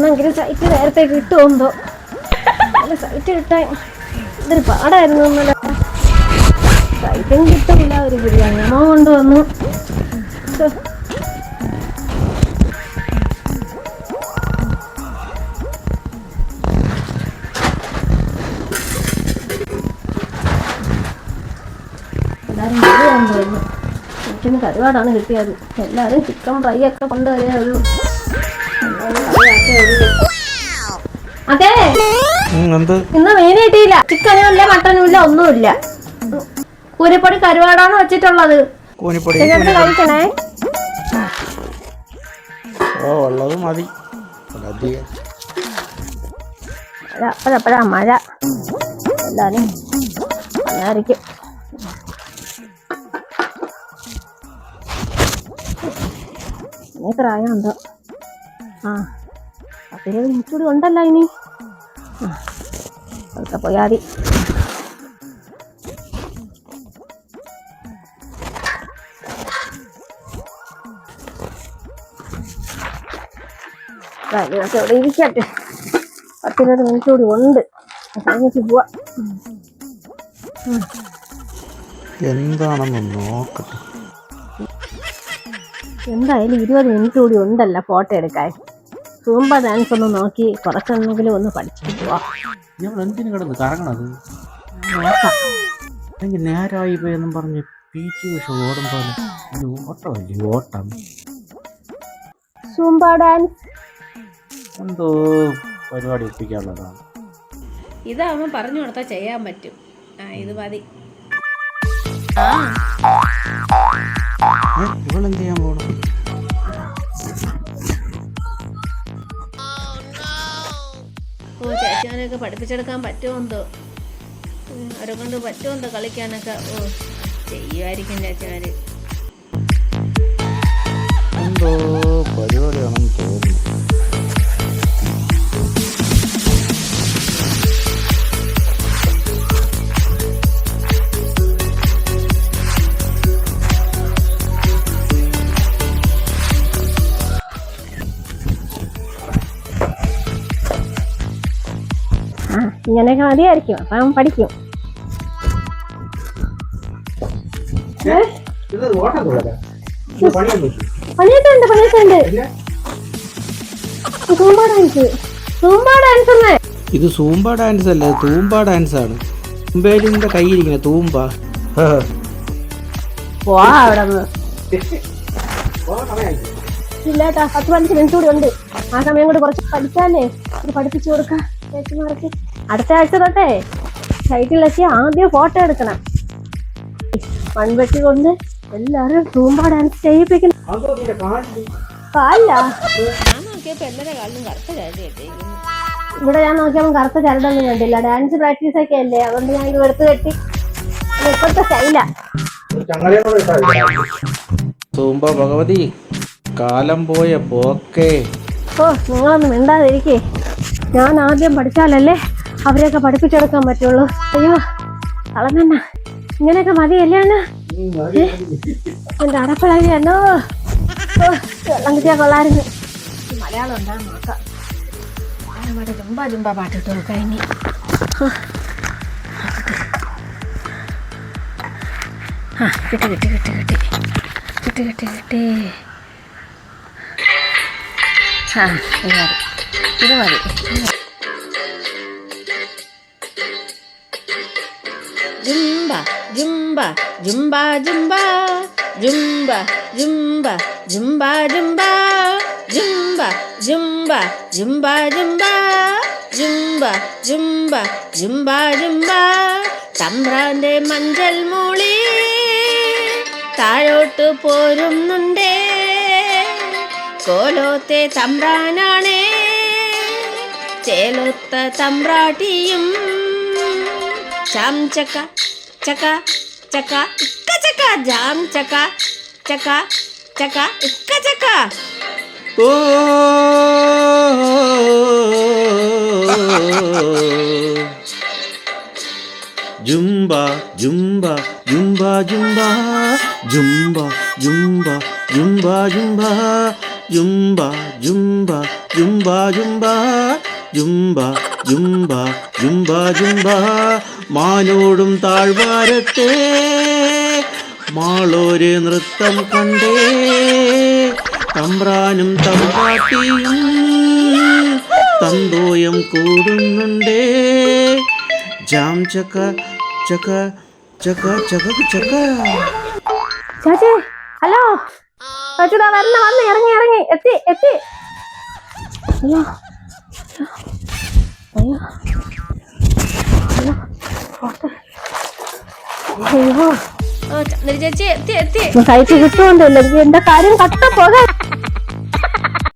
എന്നെങ്കിലും സൈറ്റ് നേരത്തെ കിട്ടുമെന്തോ സൈറ്റ് കിട്ടാൻ ഇതൊരു പാടായിരുന്നു സൈറ്റും കിട്ടില്ല ഒരു ബിരിയാണി അമ്മ കൊണ്ടുവന്നു. ാണ് കിട്ടിയത് എല്ലാവരും ചിക്കൻ ഫ്രൈ ഒക്കെ കൊണ്ടുവരേ ഉള്ളൂ എല്ലാവരും കറിയാക്കേ ഉള്ളൂ. അതെ. ഇന്ന് മീൻ കിട്ടിയില്ല. ചിക്കനും ഇല്ല മട്ടനും ഇല്ല ഒന്നുമില്ല. കൂരിപ്പൊടി കരുവാടാണ് വെച്ചിട്ടുള്ളത്. കഴിക്കണേ. ഓ ഉള്ളത് മതി. അധികം മഴ അപ്പോഴപ്പോഴാ മഴ. എല്ലാരും വന്നായിരിക്കും എത്ര ആയുണ്ടോ ആ. പിന്നെ ഇൻക്ലൂഡ് ഉണ്ടല്ല ഇനി. അവിടുത്തെ അതൊക്കെ പോയാൽ മതി. ഇവിടെ ഇരിക്കട്ടെ പത്തിരുപത് മിനിറ്റ് കൂടി ഉണ്ട്. കഴിഞ്ഞിട്ട് പോവാ. എന്താണെന്ന് നോക്കട്ടെ എന്തായാലും ഇരുപത് മിനിറ്റ് കൂടി ഉണ്ടല്ലോ ഫോട്ടോ എടുക്കാൻ. സൂമ്പ ഡാൻസ് ഒന്ന് നോക്കി കുറച്ചെന്നെങ്കിലും ഒന്ന് പഠിച്ചിട്ട് പോവാ ഞാൻ എന്തിനു കിടന്ന് കറങ്ങണത് നോക്കാം. എനിക്ക് നേരായി പോയെന്നും പറഞ്ഞ് ഓട്ടമല്ലേ ഓട്ടം സൂമ്പ ഡാൻസ് എന്തോ പരിപാടി ഒപ്പിക്കാനുള്ളതാണ് ഇതാവുമ്പോൾ പറഞ്ഞു കൊടുത്താൽ ചെയ്യാൻ പറ്റും. ആ ഇത് മതി. ഇവളെന്ത് ചെയ്യാൻ പോകണം ചേച്ചിയാനൊക്കെ പഠിപ്പിച്ചെടുക്കാൻ പറ്റുമെന്തോ? അവരെ കൊണ്ട് പറ്റുമെന്തോ കളിക്കാനൊക്കെ? ഓ ചെയ്യുമായിരിക്കും ചേച്ചിമാര്. എന്തോ ഇങ്ങനെയൊക്കെ മതിയായിരിക്കും. അപ്പം അവൻ പഠിക്കും? പണിയൊക്കെ ഉണ്ട് പണിയൊക്കെ ഉണ്ട്. സൂമ്പ ഡാൻസ്. സൂമ്പ ഡാൻസ് എന്നേ ഇത് സൂമ്പ ഡാൻസ് അല്ല തൂമ്പ ഡാൻസ് ആണ്. തുമ്പേലിന്റെ കയ്യിരിക്കുന്ന തൂമ്പ പോവാ അവിടെ ഇല്ലേട്ടാ പത്ത് പതിനഞ്ച് മിനിറ്റ് കൂടി ഉണ്ട്. ആ സമയം കൂടി കുറച്ച് പഠിക്കാല്ലേ? ഇത് പഠിപ്പിച്ചു കൊടുക്കാം. ചേച്ചിമാർക്ക്. അടുത്ത ആഴ്ച തൊട്ടേ സൈറ്റിലെത്തി വെച്ച് ആദ്യം ഫോട്ടോ എടുക്കണം. മൺവെട്ടി കൊണ്ട് എല്ലാരും തൂമ്പ ഡാൻസ് ചെയ്യിപ്പിക്കണം കാലില്ല ഞാൻ കാലിലും കറുത്ത ഇവിടെ ഞാൻ നോക്കിയപ്പോൾ കറുത്ത ചരടൊന്നും കണ്ടില്ല. ഡാൻസ് പ്രാക്ടീസ് ഒക്കെ അല്ലേ? അതുകൊണ്ട് ഞാൻ ഇത് എടുത്ത് കെട്ടി. ഇപ്പോഴത്തെ സ്റ്റൈലാ. തൂമ്പ ഭഗവതി കാലം പോയ പോക്കേ. ഓ നിങ്ങളൊന്നും മിണ്ടാതിരിക്കേ. ഞാൻ ആദ്യം പഠിച്ചാലല്ലേ അവരെയൊക്കെ പഠിപ്പിച്ചെടുക്കാൻ പറ്റുള്ളൂ. അയ്യോ കളഞ്ഞ ഇങ്ങനെയൊക്കെ മതിയല്ലേ അണ്ണ? എന്റെ അടപ്പഴകി എന്നോ വെള്ളം കിട്ടിയാൽ കൊള്ളായിരുന്നു മലയാളം ഉണ്ടാ നോക്കാം. പാട്ട് ജുംബ ചുമ്പ പാട്ടിട്ട് നോക്കാം ഇനി. ആ കിട്ടി കിട്ടി കിട്ടി കിട്ടി. കിട്ടി കിട്ടി കിട്ടി. ആ ഇത് മതി. ഇത് മതി. ജുംബ ജുംബ ജുംബ ജുംബ ജുംബ ജുംബ ജുംബ ജുംബ ജുംബ ജുംബ ജുംബ ജുംബ ജുംബ ജുംബ ജുംബ തമ്പ്രാന്റെ മഞ്ചൽ മൂളി താഴോട്ട് പോരുന്നുണ്ടേ കോലോത്തെ തമ്പ്രാനാണേ ചേലൊത്ത തമ്പ്രാട്ടിയും ജാം ചക്ക ചക്ക ചക്ക ഇക്ക ചക്ക ജാം ചക്ക ചക്ക ചക്ക ഇക്ക ചക്ക ഓ ജുംബ ജുംബ ജുംബ ജുംബ ജുംബ ജുംബ ജുംബ ജുംബ ജുംബ ജുംബ ജുംബ ജുംബ ജുംബ ജുംബ ജുംബ. മാനോടും താഴ്വാരത്തെ മാളോര് നൃത്തം കണ്ടേ. തമ്പ്രാനും തമ്പാട്ടിയും തന്തോയം കൂടുന്നുണ്ടേ. ജാം ചക്ക ചക്ക ചക്ക ചക്ക ചക്ക. ചേച്ചി ഹലോ. ചേച്ചി വരണ വന്ന് ഇറങ്ങി ഇറങ്ങി. എത്തി എത്തി. അയ്യോ അയ്യോ. അയ്യോ. അയ്യോ ചേച്ചി എത്തി എത്തി. കഴിച്ച് കിട്ടുകൊണ്ടല്ലോ എന്റെ കാര്യം? കട്ട പോകാൻ